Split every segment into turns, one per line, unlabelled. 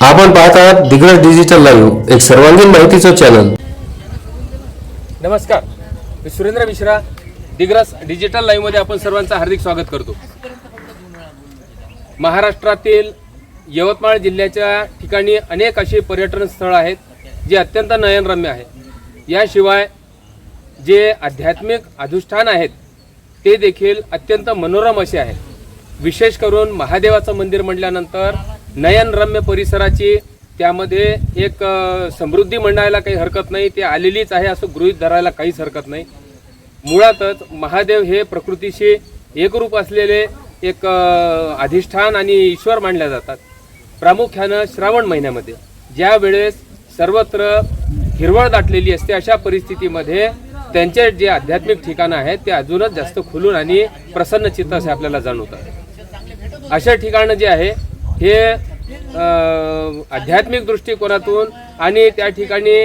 आपण पाहत आहात दिग्रज डिजिटल लाईव्ह एक सर्वांगीण माहितीचं चॅनल
नमस्कार. मी सुरेंद्र मिश्रा दिग्रस डिजिटल लाईव्हमध्ये आपण सर्वांचं हार्दिक स्वागत करतो. महाराष्ट्रातील यवतमाळ जिल्ह्याच्या ठिकाणी अनेक असे पर्यटन स्थळं आहेत जे अत्यंत नयनरम्य आहे याशिवाय जे आध्यात्मिक अधिष्ठान आहेत ते देखील अत्यंत मनोरम असे आहेत. विशेष करून महादेवाचं मंदिर म्हटल्यानंतर नयनरम्य परिसराची त्यामध्ये एक समृद्धी म्हणायला काही हरकत नाही. ते आलेलीच आहे असं गृहीत धरायला काहीच हरकत नाही. मुळातच महादेव हे प्रकृतीशी एकरूप असलेले एक अधिष्ठान आणि ईश्वर मानल्या जातात. प्रामुख्यानं श्रावण महिन्यामध्ये. ज्या वेळेस सर्वत्र हिरवळ दाटलेली असते अशा परिस्थितीमध्ये त्यांचे जे आध्यात्मिक ठिकाणं आहेत ते अजूनच जास्त खुलून आणि प्रसन्न चित्त असे आपल्याला जाणवतात. अशा ठिकाणं जे आहे हे आध्यात्मिक दृष्टिकोनातून आणि त्या ठिकाणी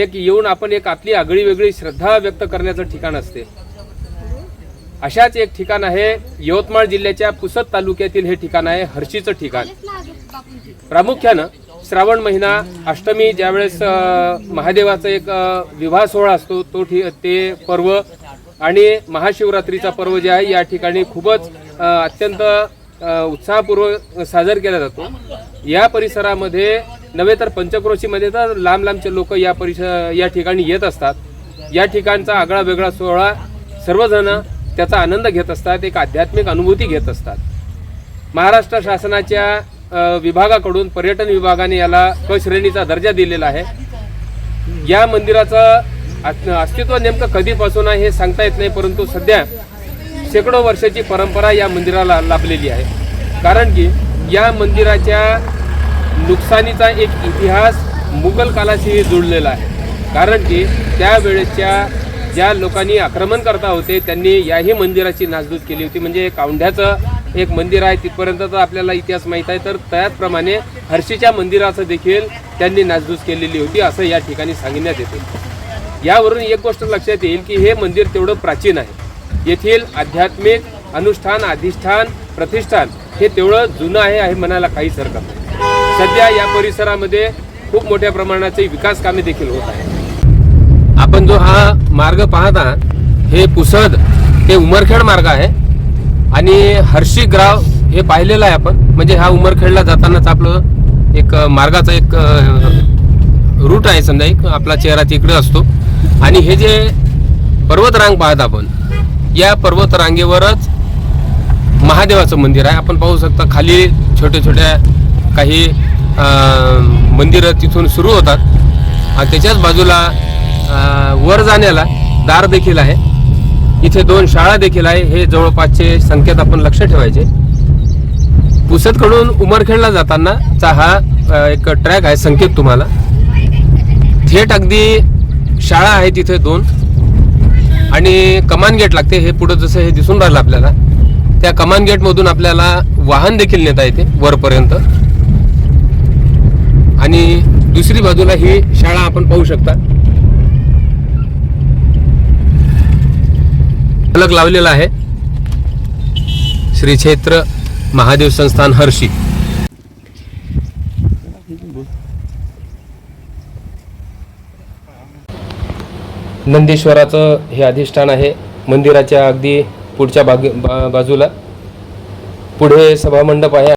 एक येऊन आपण एक आपली आगळी वेगळी श्रद्धा व्यक्त करण्याचं ठिकाण असते. अशाच एक ठिकाण आहे यवतमाळ जिल्ह्याच्या पुसद तालुक्यातील हे ठिकाण आहे हर्षीचं ठिकाण. प्रामुख्यानं श्रावण महिना अष्टमी ज्यावेळेस महादेवाचा एक विवाह सोहळा असतो तो ठि ते पर्व आणि महाशिवरात्रीचा पर्व जे आहे या ठिकाणी खूपच अत्यंत उत्साहपूर्वक साजर केला जातो. या परिसरामध्ये नव्हे तर पंचक्रोशीमध्ये तर लांब लांबचे लोक या परिसर या ठिकाणी येत असतात. या ठिकाणचा आगळा वेगळा सोहळा सर्वजण त्याचा आनंद घेत असतात एक आध्यात्मिक अनुभूती घेत असतात. महाराष्ट्र शासनाच्या विभागाकडून पर्यटन विभागाने याला क श्रेणीचा दर्जा दिलेला आहे. या मंदिराचं अस्तित्व नेमकं कधीपासून आहे हे सांगता येत नाही परंतु सध्या शेकडो वर्षाची परंपरा या मंदिराला लाभलेली आहे. कारण की या मंदिराच्या नुकसानीचा एक इतिहास मुघल कालाशीही जुळलेला आहे. कारण की त्यावेळेसच्या ज्या लोकांनी आक्रमण करता होते त्यांनी याही मंदिराची नासधूस केली होती. म्हणजे कावंढ्याचं एक मंदिर आहे तिथपर्यंत तर आपल्याला इतिहास माहीत आहे. तर त्याचप्रमाणे हर्षीच्या मंदिराचं देखील त्यांनी नासधूस केलेली होती असं या ठिकाणी सांगण्यात येते. यावरून एक गोष्ट लक्षात येईल की हे मंदिर तेवढं प्राचीन आहे. येथील आध्यात्मिक अनुष्ठान अधिष्ठान प्रतिष्ठान हे तेवढं जुनं आहे आहे म्हणायला काहीच हरकत नाही. सध्या या परिसरामध्ये खूप मोठ्या प्रमाणाचे विकास कामे देखील होत आहे आपण जो हा मार्ग पाहत आहात हे पुसद ते उमरखेड मार्ग आहे आणि हर्षी ग्राव हे पाहिलेलं आहे आपण. म्हणजे हा उमरखेडला जातानाच आपलं एक मार्गाचा एक रूट आहे समजा एक आपला चेहरा तिकडे असतो. आणि हे जे पर्वतरांग पाहत आपण या पर्वत रांगेवरच महादेवाचं मंदिर आहे. आपण पाहू शकता खाली छोट्या छोट्या काही मंदिरं तिथून सुरू होतात. आणि त्याच्याच बाजूला वर जाण्याला दार देखील आहे. इथे दोन शाळा देखील आहे. हे जवळपासचे संकेत आपण लक्ष ठेवायचे. पुसदकडून उमरखेडला जातानाचा हा एक ट्रॅक आहे संकेत तुम्हाला. थेट अगदी शाळा आहे तिथे दोन. आणि कमान गेट लागते हे पुढं जसं हे दिसून राहिलं आपल्याला त्या कमान गेटमधून आपल्याला वाहन देखील नेता येते वरपर्यंत. आणि दुसरी बाजूला ही शाळा आपण पाहू शकता. फलक लावलेला आहे. श्री क्षेत्र महादेव संस्थान हर्षी. नंदेश्वराचं हे अधिष्ठान आहे. मंदिराच्या अगदी पुढच्या बाग बा बाजूला. पुढे सभामंडप आहे.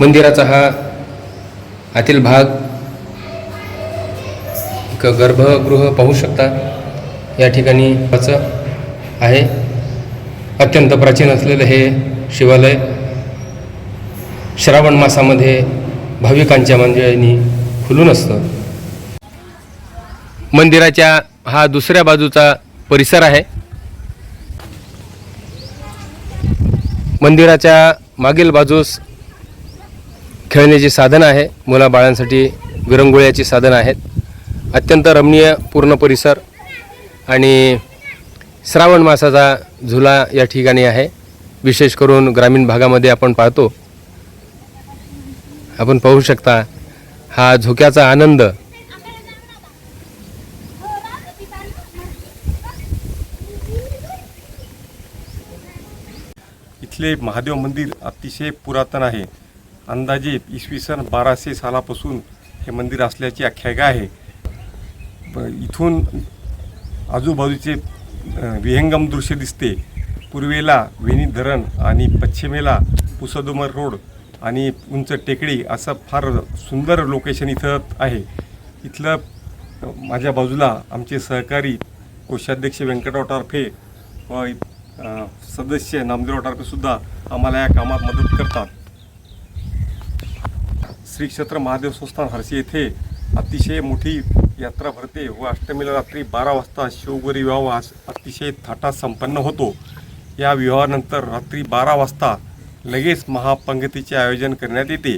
मंदिराचा हा आतील भाग एक गर्भगृह पाहू शकता. या ठिकाणी आहे. अत्यंत प्राचीन असलेलं हे शिवालय. श्रावण मासामध्ये भाविकांच्या मंदिरांनी खुलून असतं. मंदिराच्या हा दुसऱ्या बाजूचा परिसर आहे. मंदिराच्या मागील बाजूस खेळण्याची साधनं आहे. मुलाबाळांसाठी विरंगुळ्याची साधनं आहेत. अत्यंत रमणीय पूर्ण परिसर आणि श्रावण मासाचा झुला या ठिकाणी आहे. विशेष करून ग्रामीण भागामध्ये आपण पाहतो आपण पाहू शकता हा झोक्याचा आनंद.
इथले महादेव मंदिर अतिशय पुरातन आहे. अंदाजे इसवी सन बाराशे सालापासून हे मंदिर असल्याची आख्यायिका आहे. इथून आजूबाजूचे विहंगम दृश्य दिसते. पूर्वेला विनी धरण आणि पश्चिमेला पुसदुमर रोड. आणि उंच टेकडी असं फार सुंदर लोकेशन इथं आहे. इथलं माझ्या बाजूला आमचे सहकारी कोषाध्यक्ष व्यंकटराव टारफे व सदस्य नामदेवराव टारफेसुद्धा आम्हाला या कामात मदत करतात. श्री क्षेत्र महादेव संस्थान हरशी येथे अतिशय मोठी यात्रा भरते व अष्टमीला रात्री बारा वाजता शिवगोरी विवाह अतिशय थाटात संपन्न होतो. या विवाहानंतर रात्री बारा वाजता लगेच महापंगतीचे आयोजन करण्यात येते.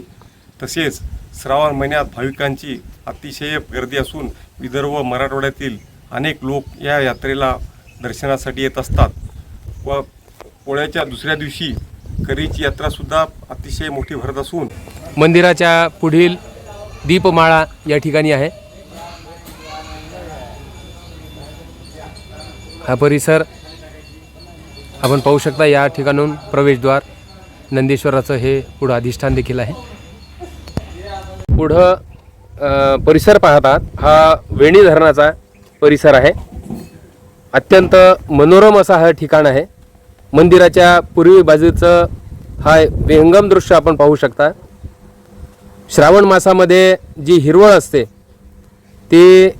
तसेच श्रावण महिन्यात भाविकांची अतिशय गर्दी असून विदर्भ मराठवाड्यातील अनेक लोक या यात्रेला दर्शनासाठी येत असतात. व पोळ्याच्या दुसऱ्या दिवशी करीची यात्रासुद्धा अतिशय मोठी भरत असून
मंदिराच्या पुढील दीपमाळा या ठिकाणी आहे. हा परिसर आपण पाहू शकता या ठिकाणून प्रवेशद्वार. नंदेश्वराचं हे पुढं अधिष्ठान देखील आहे. पुढं परिसर पाहतात. हा वेणी धरणाचा परिसर आहे. अत्यंत मनोरम असा हा ठिकाण आहे. मंदिराच्या पूर्वी बाजूचं हा विहंगम दृश्य आपण पाहू शकता. श्रावण मासामध्ये जी हिरवळ असते ती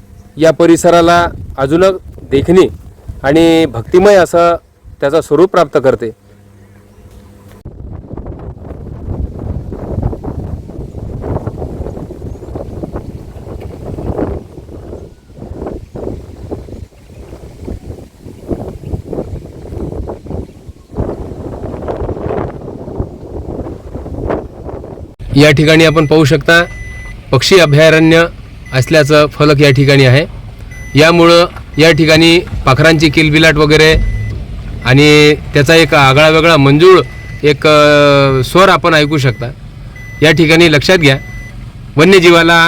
या परिसराला अजूनच देखणी आणि भक्तिमय असं त्याचं स्वरूप प्राप्त करते. या ठिकाणी आपण पाहू शकता पक्षी अभयारण्य असल्याचं फलक या ठिकाणी आहे. यामुळं या ठिकाणी पाखरांची किलबिलाट वगैरे आणि त्याचा एक आगळा वेगळा मंजूळ एक स्वर आपण ऐकू शकता. या ठिकाणी लक्षात घ्या वन्यजीवाला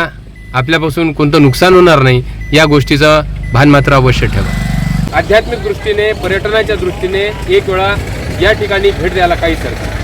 आपल्यापासून कोणतं नुकसान होणार नाही या गोष्टीचं भान मात्र अवश्य ठेवा. आध्यात्मिक दृष्टीने पर्यटनाच्या दृष्टीने एक वेळा या ठिकाणी भेट द्यायला काहीच सरकार